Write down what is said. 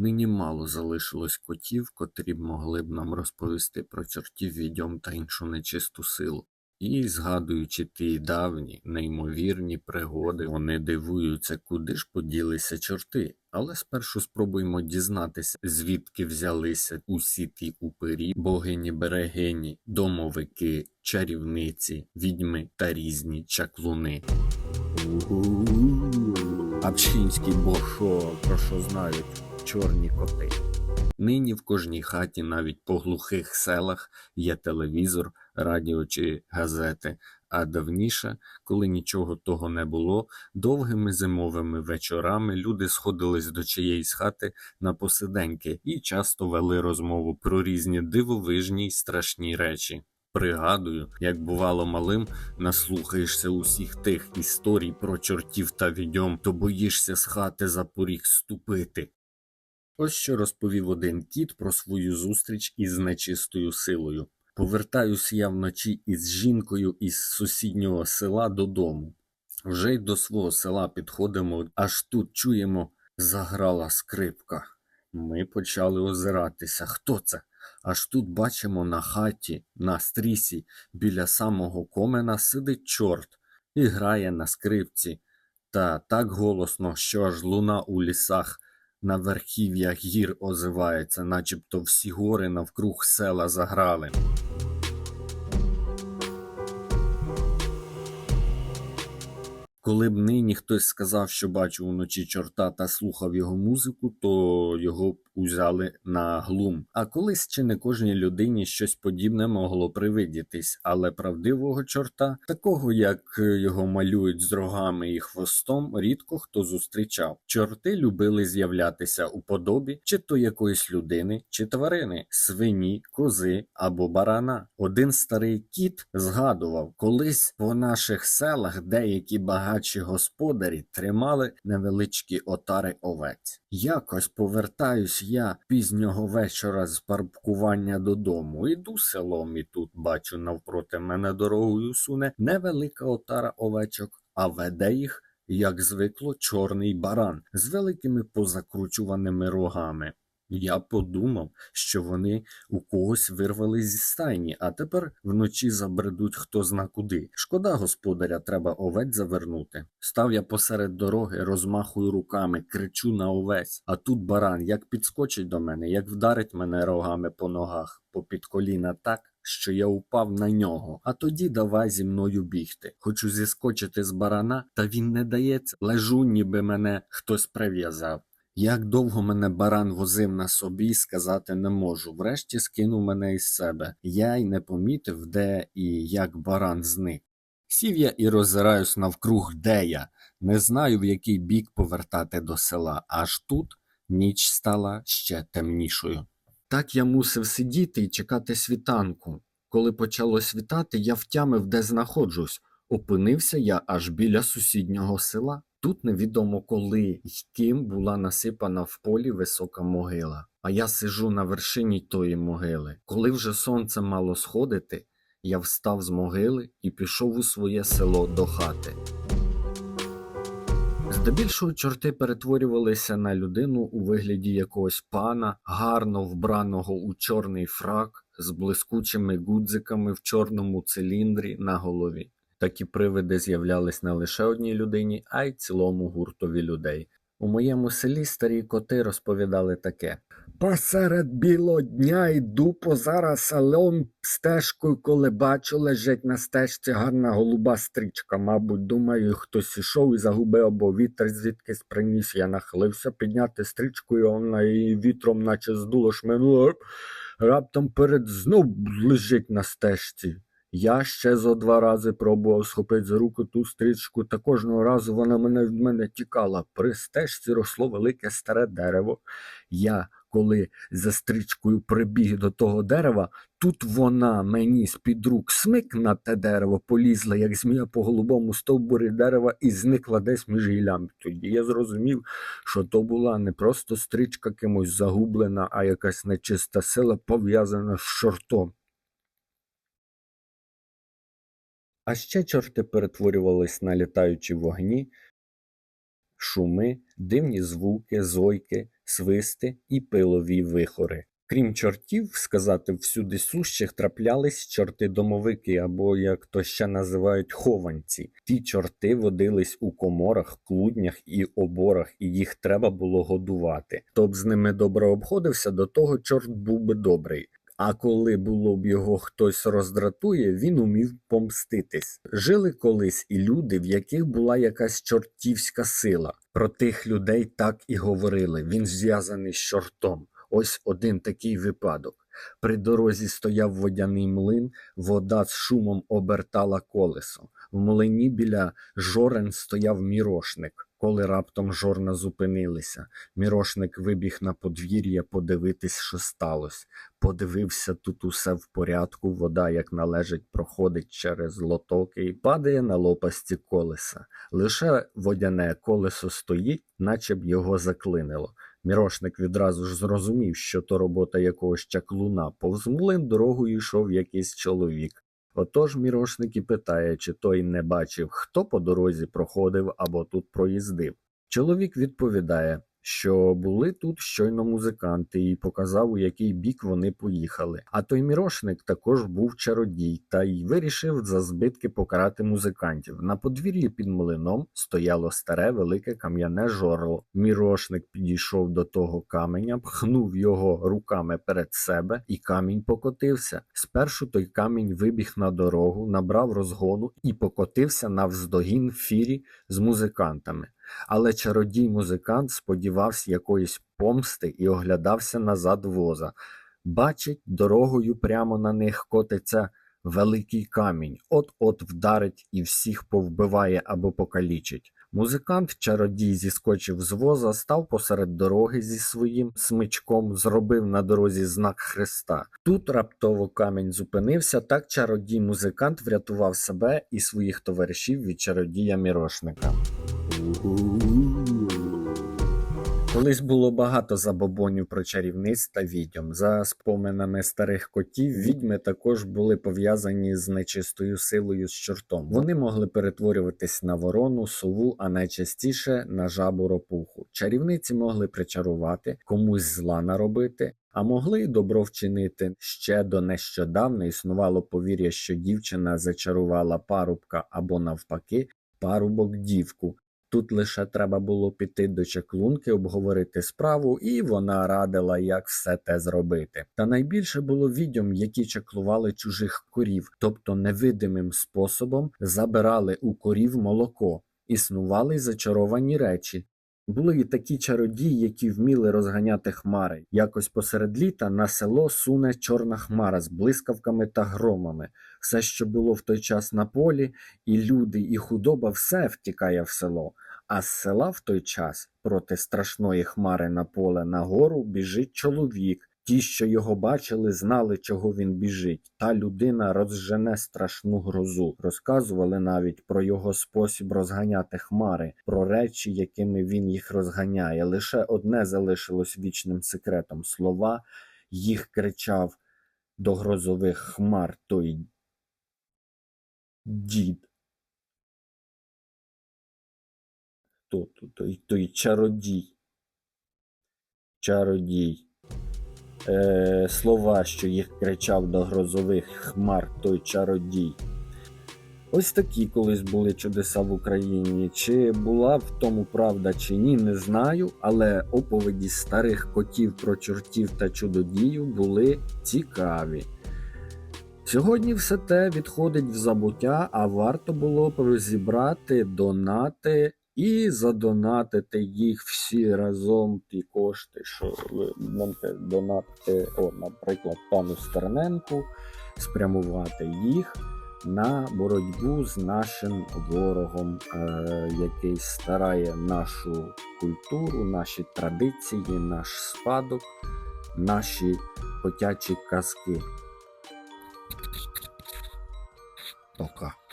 Нині мало залишилось котів, котрі б могли б нам розповісти про чортів відьом та іншу нечисту силу. І, згадуючи ті давні, неймовірні пригоди, вони дивуються, куди ж поділися чорти. Але спершу спробуємо дізнатися, звідки взялися усі ті упирі, богині берегині, домовики, чарівниці, відьми та різні чаклуни. Апчинський бошо, про що знають чорні коти. Нині в кожній хаті, навіть по глухих селах, є телевізор, радіо чи газети. А давніше, коли нічого того не було, довгими зимовими вечорами люди сходились до чиєїсь хати на посиденьки і часто вели розмову про різні дивовижні й страшні речі. Пригадую, як бувало малим, наслухаєшся усіх тих історій про чортів та відьом, то боїшся з хати за поріг ступити. Ось що розповів один кіт про свою зустріч із нечистою силою. Повертаюсь я вночі із жінкою із сусіднього села додому. Вже й до свого села підходимо, аж тут чуємо, заграла скрипка. Ми почали озиратися. Хто це? Аж тут бачимо на хаті, на стрісі, біля самого комена сидить чорт і грає на скрипці. Та так голосно, що аж луна у лісах на верхів'ях гір озивається, начебто всі гори навкруг села заграли. Коли б нині хтось сказав, що бачив уночі чорта та слухав його музику, то його б узяли на глум. А колись чи не кожній людині щось подібне могло привидітись, але правдивого чорта, такого як його малюють з рогами і хвостом, рідко хто зустрічав. Чорти любили з'являтися у подобі чи то якоїсь людини, чи тварини, свині, кози або барана. Один старий кіт згадував, колись по наших селах деякі багатші господарі тримали невеличкі отари овець. Якось повертаюсь я пізнього вечора з паркування додому. Іду селом і тут бачу навпроти мене дорогою суне невелика отара овечок, а веде їх, як звикло, чорний баран з великими позакручуваними рогами. Я подумав, що вони у когось вирвали зі стайні, а тепер вночі забредуть хто зна куди. Шкода господаря, треба овець завернути. Став я посеред дороги, розмахую руками, кричу на овець, а тут баран як підскочить до мене, як вдарить мене рогами по ногах, попід коліна так. Що я упав на нього, а тоді давай зі мною бігти. Хочу зіскочити з барана, та він не дається. Лежу, ніби мене хтось прив'язав. Як довго мене баран возив на собі, сказати не можу. Врешті скинув мене із себе. Я й не помітив, де і як баран зник. Сів я і роззираюсь навкруг, де я. Не знаю, в який бік повертати до села. Аж тут ніч стала ще темнішою. Так я мусив сидіти і чекати світанку. Коли почало світати, я втямив, де знаходжусь. Опинився я аж біля сусіднього села. Тут невідомо коли й ким була насипана в полі висока могила. А я сижу на вершині тої могили. Коли вже сонце мало сходити, я встав з могили і пішов у своє село до хати. Здебільшого чорти перетворювалися на людину у вигляді якогось пана, гарно вбраного у чорний фрак з блискучими гудзиками в чорному циліндрі на голові. Такі привиди з'являлись не лише одній людині, а й цілому гуртові людей. У моєму селі старі коти розповідали таке. Посеред білого дня йду позара селом стежкою, коли бачу, лежить на стежці гарна голуба стрічка. Мабуть, думаю, хтось ішов і загубив або вітер звідкись приніс. Я нахилився підняти стрічку, і вона її вітром, наче здуло шминуло. Раптом перед знов лежить на стежці. Я ще зо два рази пробував схопити за руку ту стрічку, та кожного разу вона мене від мене тікала. При стежці росло велике старе дерево. Я, коли за стрічкою прибіг до того дерева, тут вона мені з-під рук смик на те дерево, полізла, як змія по голубому стовбурі дерева, і зникла десь між гіллями. Тоді я зрозумів, що то була не просто стрічка кимось загублена, а якась нечиста сила пов'язана з чортом. А ще чорти перетворювались на літаючі вогні, шуми, дивні звуки, зойки, свисти і пилові вихори. Крім чортів, сказати всюди сущих траплялись чорти-домовики, або як то ще називають хованці. Ті чорти водились у коморах, клуднях і оборах, і їх треба було годувати. Хто б з ними добре обходився, до того чорт був би добрий. А коли було б його хтось роздратує, він умів помститись. Жили колись і люди, в яких була якась чортівська сила. Про тих людей так і говорили. Він зв'язаний з чортом. Ось один такий випадок. При дорозі стояв водяний млин, вода з шумом обертала колесо. В млині біля жорен стояв мірошник. Коли раптом жорна зупинилися, мірошник вибіг на подвір'я подивитись, що сталося. Подивився, тут усе в порядку, вода, як належить, проходить через лотоки і падає на лопасті колеса. Лише водяне колесо стоїть, наче б його заклинило. Мірошник відразу ж зрозумів, що то робота якогось чаклуна. Повз млин дорогою йшов якийсь чоловік. Отож мірошник і питає, чи той не бачив, хто по дорозі проходив або тут проїздив. Чоловік відповідає, що були тут щойно музиканти, і показав, у який бік вони поїхали. А той мірошник також був чародій та й вирішив за збитки покарати музикантів. На подвір'ї під млином стояло старе велике кам'яне жорло. Мірошник підійшов до того каменя, пхнув його руками перед себе, і камінь покотився. Спершу той камінь вибіг на дорогу, набрав розгону і покотився навздогін фірі з музикантами. Але чародій-музикант сподівався якоїсь помсти і оглядався назад воза. Бачить, дорогою прямо на них котиться великий камінь, от-от вдарить і всіх повбиває або покалічить. Музикант чародій зіскочив з воза, став посеред дороги зі своїм смичком, зробив на дорозі знак хреста. Тут раптово камінь зупинився, так чародій музикант врятував себе і своїх товаришів від чародія мірошника. Колись було багато забобонів про чарівниць та відьом. За споминами старих котів, відьми також були пов'язані з нечистою силою з чортом. Вони могли перетворюватись на ворону, сову, а найчастіше на жабу ропуху. Чарівниці могли причарувати, комусь зла наробити. А могли й добро вчинити ще до нещодавна існувало повір'я, що дівчина зачарувала парубка або навпаки, парубок дівку. Тут лише треба було піти до чаклунки, обговорити справу, і вона радила, як все те зробити. Та найбільше було відьом, які чаклували чужих корів, тобто невидимим способом забирали у корів молоко, існували зачаровані речі. Були і такі чародії, які вміли розганяти хмари. Якось посеред літа на село суне чорна хмара з блискавками та громами. Все, що було в той час на полі, і люди, і худоба, все втікає в село. А з села в той час проти страшної хмари на поле нагору біжить чоловік. Ті, що його бачили, знали, чого він біжить. Та людина розжене страшну грозу. Розказували навіть про його спосіб розганяти хмари, про речі, якими він їх розганяє. Лише одне залишилось вічним секретом. Слова їх кричав до грозових хмар той дід. Тут? Той, той чародій. Чародій. Е, слова, що їх кричав до грозових хмар той чародій. Ось такі колись були чудеса в Україні. Чи була в тому правда, чи ні, не знаю, але оповіді старих котів про чортів та чудодіїв були цікаві. Сьогодні все те відходить в забуття, а варто було б розібрати донати і задонатити їх всі разом, ті кошти, що ви будете донатити, о, наприклад, пану Стерненку, спрямувати їх на боротьбу з нашим ворогом, е, який старає нашу культуру, наші традиції, наш спадок, наші котячі казки. Пока.